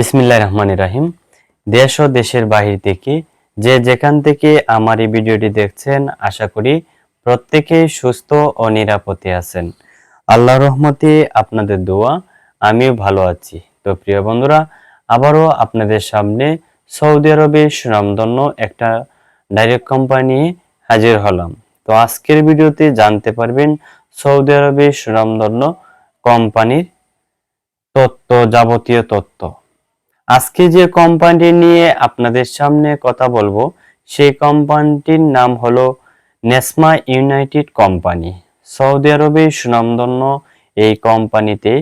বিসমিল্লাহ রহমান রাহিম। দেশ ও দেশের বাহির থেকে যে যেখান থেকে আমার এই ভিডিওটি দেখছেন, আশা করি প্রত্যেকেই সুস্থ ও নিরাপদে আছেন। আল্লাহ রহমতে আপনাদের দোয়া, আমিও ভালো আছি। তো প্রিয় বন্ধুরা, আবারও আপনাদের সামনে সৌদি আরবের সুনামধন্য একটা ডাইরেক্ট কোম্পানি হাজির হলাম। তো আজকের ভিডিওতে জানতে পারবেন সৌদি আরবের সুনামধন্য কোম্পানির তত্ত্ব, যাবতীয় তথ্য আজকে যে কোম্পানি নিয়ে আপনাদের সামনে কথা বলব, সেই কোম্পানিটির নাম হলো নেসমা ইউনাইটেড কোম্পানি সৌদি আরবে সুনামধন্য এই কোম্পানিতে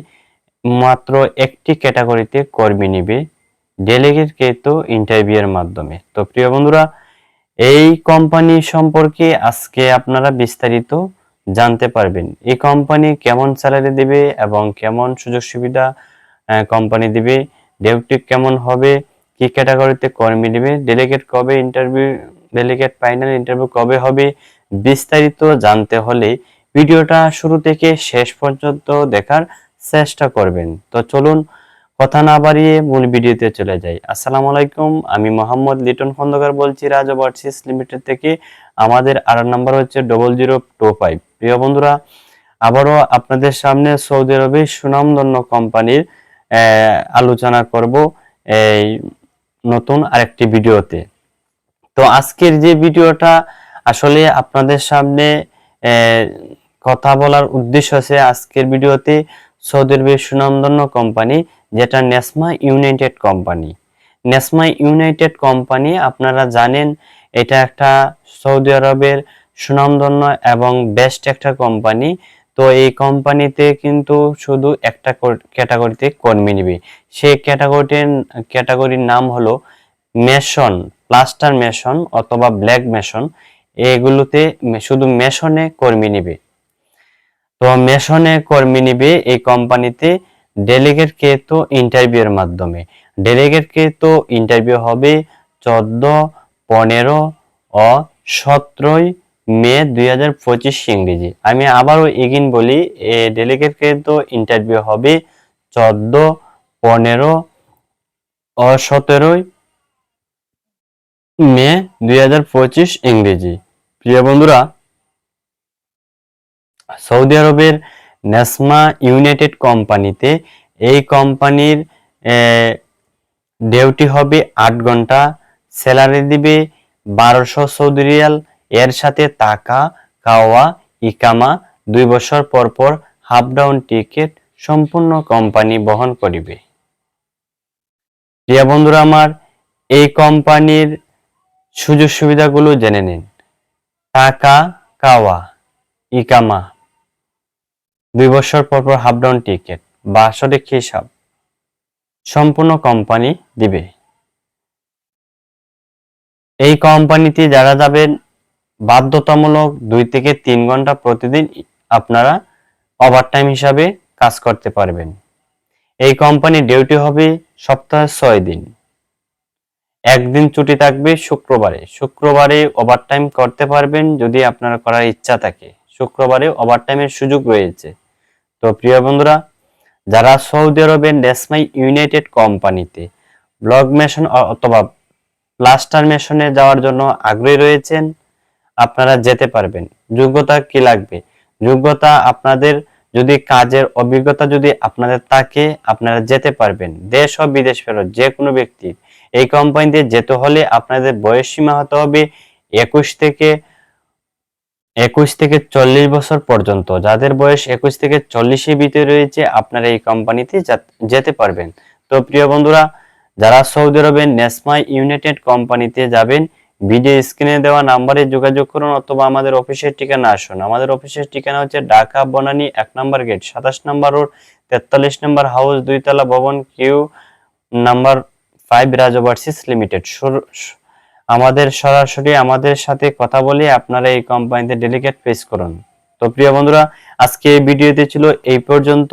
মাত্র একটি ক্যাটাগরিতে কর্মী নিবে ডেলিগেট তো ইন্টারভিউয়ের মাধ্যমে। তো প্রিয় বন্ধুরা, এই কোম্পানি সম্পর্কে আজকে আপনারা বিস্তারিত জানতে পারবেন। এই কোম্পানি কেমন স্যালারি দিবে এবং কেমন সুযোগ সুবিধা কোম্পানি দিবে ডিউটি কেমন হবে, কি ক্যাটাগরিতে কর্মী নেবে ডেলিগেট কবে ইন্টারভিউ ডেলিগেট ফাইনাল ইন্টারভিউ কবে হবে, বিস্তারিত জানতে হলে ভিডিওটা শুরু থেকে শেষ পর্যন্ত দেখার চেষ্টা করবেন। তো চলুন কথা না বাড়িয়ে মূল ভিডিওতে চলে যাই। আসসালামু আলাইকুম, আমি মোহাম্মদ লিটন খন্দকার বলছি, রাজ লিমিটেড থেকে। আমাদের আর নাম্বার হচ্ছে ডবল জিরো টু ফাইভ প্রিয় বন্ধুরা, আবারও আপনাদের সামনে সৌদি আরবের সুনামধন্য কোম্পানির আলোচনা করব এই নতুন আরেকটি ভিডিওতে। তো আজকের যে ভিডিওটা, আসলে আপনাদের সামনে কথা বলার উদ্দেশ্য আছে আজকের ভিডিওতে সৌদি আরবের সুনামধন্য কোম্পানি, যেটা Nesma United company. Nesma United company, আপনারা জানেন, এটা একটা সৌদি আরবের সুনামধন্য এবং বেস্ট একটা কোম্পানি। তো এই কোম্পানিতে কিন্তু শুধু একটা ক্যাটাগরিতে কর্মী নিবে। সেই ক্যাটাগরিটির ক্যাটাগরির নাম হলো মেশন, প্লাস্টার মেশন অথবা ব্ল্যাক মেশন। এগুলোতে শুধু মেশনে কর্মী নিবে। তো মেশনে কর্মী নিবে এই কোম্পানিতে। ডেলিগেট কে তো ইন্টারভিউয়ের মাধ্যমে। ডেলিগেট কে তো ইন্টারভিউ হবে চোদ্দ, পনেরো ও সতেরোই মে দুই হাজার পঁচিশ ইংরেজি। আমি আবারও এগিন বলি, এ ডেলিগেট কে তো ইন্টারভিউ হবে চোদ্দ, পনেরো ও সতেরোই মে দুই হাজার পঁচিশ ইংরেজি। প্রিয় বন্ধুরা, সৌদি আরবের নেসমা ইউনাইটেড কোম্পানিতে এই কোম্পানির ডিউটি হবে আট ঘণ্টা স্যালারি দিবে বারোশো সৌদি রিয়াল এর সাথে টাকা কাওয়া ইকামা দুই বছর পর পর হাফ ডাউন টিকিট সম্পূর্ণ কোম্পানি বহন করিবে। প্রিয় বন্ধুরা আমার, এই কোম্পানির সুযোগ সুবিধাগুলো জেনে নিন। টাকা কাওয়া ইকামা দুই বছর পর পর হাফ ডাউন টিকিট বা সঠিক হিসাব সম্পূর্ণ কোম্পানি দিবে। এই কোম্পানিতে যারা যাবেন বাধ্যতামূলক দুই থেকে তিন ঘণ্টা প্রতিদিন আপনারা ওভারটাইম হিসাবে কাজ করতে পারবেন। এই কোম্পানি ডিউটি হবে সপ্তাহে ছয় দিন। একদিন ছুটি থাকবে শুক্রবারে। শুক্রবারে ওভারটাইম করতে পারবেন যদি আপনারা করার ইচ্ছা থাকে। শুক্রবারে ওভারটাইমের সুযোগ রয়েছে। তো প্রিয় বন্ধুরা, যারা সৌদি আরবের নেসমাই ইউনাইটেড কোম্পানিতে ব্লক মেশন অথবা প্লাস্টার মেশনে যাওয়ার জন্য আগ্রহী রয়েছেন আপনারা যেতে পারবেন। যোগ্যতা কি লাগবে? যোগ্যতা আপনাদের যদি কাজের অভিজ্ঞতা যদি আপনাদের থাকে, আপনারা যেতে পারবেন। দেশ ও বিদেশ ফেরত যে কোনো ব্যক্তি এই কোম্পানিতে যেতে হলে আপনাদের বয়স সীমা হতে হবে একুশ থেকে একুশ থেকে চল্লিশ বছর পর্যন্ত। যাদের বয়স একুশ থেকে চল্লিশের ভিতরে রয়েছে, আপনারা এই কোম্পানিতে যেতে পারবেন। তো প্রিয় বন্ধুরা, যারা সৌদি আরবের নেসমা ইউনাইটেড কোম্পানিতে যাবেন ভিডিও স্ক্রিনে দেওয়া নাম্বারে যোগাযোগ করুন অথবা আমাদের অফিসের ঠিকানা আসুন। আমাদের অফিসের ঠিকানা হচ্ছে ঢাকা বনানী এক নম্বর গেট, সাতাশ নম্বর রোড, তেতাল্লিশ নম্বর হাউস, দুইতলা ভবন, Q number five Raj overseas limited আমাদের সরাসরি আমাদের সাথে কথা বলে আপনারা এই কোম্পানিতে ডেলিগেট পেশ করুন। তো প্রিয় বন্ধুরা, আজকে এই ভিডিওতে ছিল এই পর্যন্ত।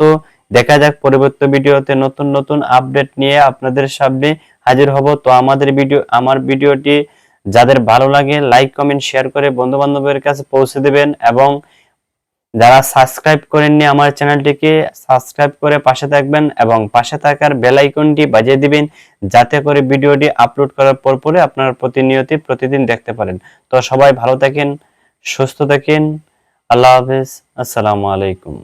দেখা যাক পরবর্তী ভিডিওতে নতুন নতুন আপডেট নিয়ে আপনাদের সামনে হাজির হব। তো আমাদের ভিডিও আমার ভিডিওটি যাদের ভালো লাগে লাইক কমেন্ট শেয়ার করে বন্ধু বান্ধবের কাছে পৌঁছে দেবেন এবং যারা সাবস্ক্রাইব করেননি আমার চ্যানেলটিকে সাবস্ক্রাইব করে পাশে থাকবেন এবং পাশে থাকার বেল আইকনটি বাজিয়ে দিবেন যাতে করে ভিডিওটি আপলোড করার পর পরে আপনারা প্রতিনিয়ত প্রতিদিন দেখতে পারেন। তো সবাই ভালো থাকেন, সুস্থ থাকেন। আল্লাহ হাফেজ। আসসালামু আলাইকুম।